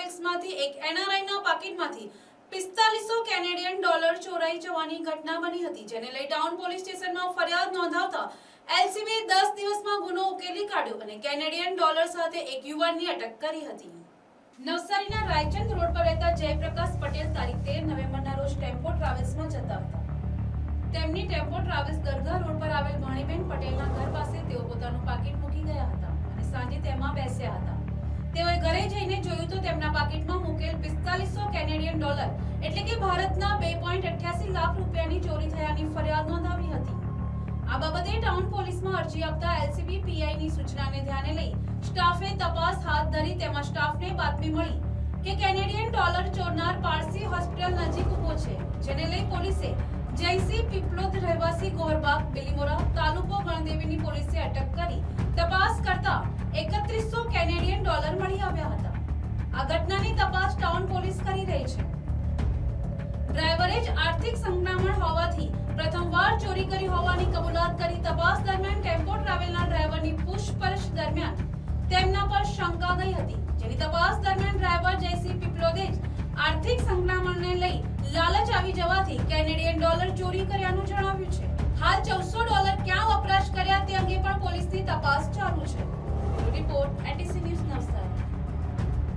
ટ્રાવેલ્સમાંથી એક એનઆરઆઈના પાકીટમાંથી પિસ્તાલીસો Canadian dollar ચોરાઈ જવાની ઘટના બની હતી, જેને લઈ ટાઉન પોલીસ સ્ટેશનમાં ફરિયાદ નોંધાવતા એલસીબીએ દસ દિવસમાં ગુનો ઉકેલી કાઢ્યો અને કેનેડિયન ડોલર સાથે એક યુવાનની અટક કરી હતી. નવસારીના રાયચંદ રોડ પર રહેતા જયપ્રકાશ પટેલ તારીખ તેર નવેમ્બરના રોજ ટેમ્પો ટ્રાવેલ્સમાં જતા હતા. તેમની ટેમ્પો ટ્રાવેલ્સ દરગાહ રોડ પર આવેલ ભણીબેન પટેલના ઘર પાસે તેઓ પોતાનું પાકીટ મૂકી ગયા હતા અને સાંજે તેમાં બેસ્યા હતા. તેઓએ ઘરે જઈને જોયું એટલે કે ભારતના બે લાખ રૂપિયાની ચોરી થયાની ફરિયાદ નોંધાવી હતી. આ બાબતે ટાઉન પોલીસમાં અરજી આપતા એલસીબી પીઆઈની સૂચનાને ધ્યાને લઈ સ્ટાફે તપાસ હાથ ધરી તેમાં સ્ટાફને બાતમી મળી કે કેનેડિયન ડોલર ચોરનાર પારસી હોસ્પિટલ નજીક ઊભો છે, જેને લઈ પોલીસે જયસી પીપલોદ રહેવાસી ગોરબાગ બિલીમોરા તાલુકો ગણદેવીની પોલીસે અટક કરી તપાસ કરતા એકત્રીસો કેનેડિયન ડોલર મળી આવ્યા હતા. આ ઘટનાની તપાસ આર્થિક સંકળામણ હોવાથી પ્રથમવાર ચોરી કરી હોવાની કબૂલાત કરી તપાસ દરમિયાન ટેમ્પો ટ્રાવેલના ડ્રાઈવરની પૂછપરછ દરમિયાન તેમના પર શંકા ગઈ હતી. જેની તપાસ દરમિયાન ડ્રાઈવર જયસિંહ પીપલોદે આર્થિક સંકળામણને લઈ લાલચ આવી જવાથી કેનેડિયન ડોલર ચોરી કર્યાનું જણાવ્યું છે. હાલ ચૌદસો ડોલર ક્યાં વપરાશ કર્યા તે અંગે પણ પોલીસની તપાસ ચાલુ છે. રિપોર્ટ નવસારી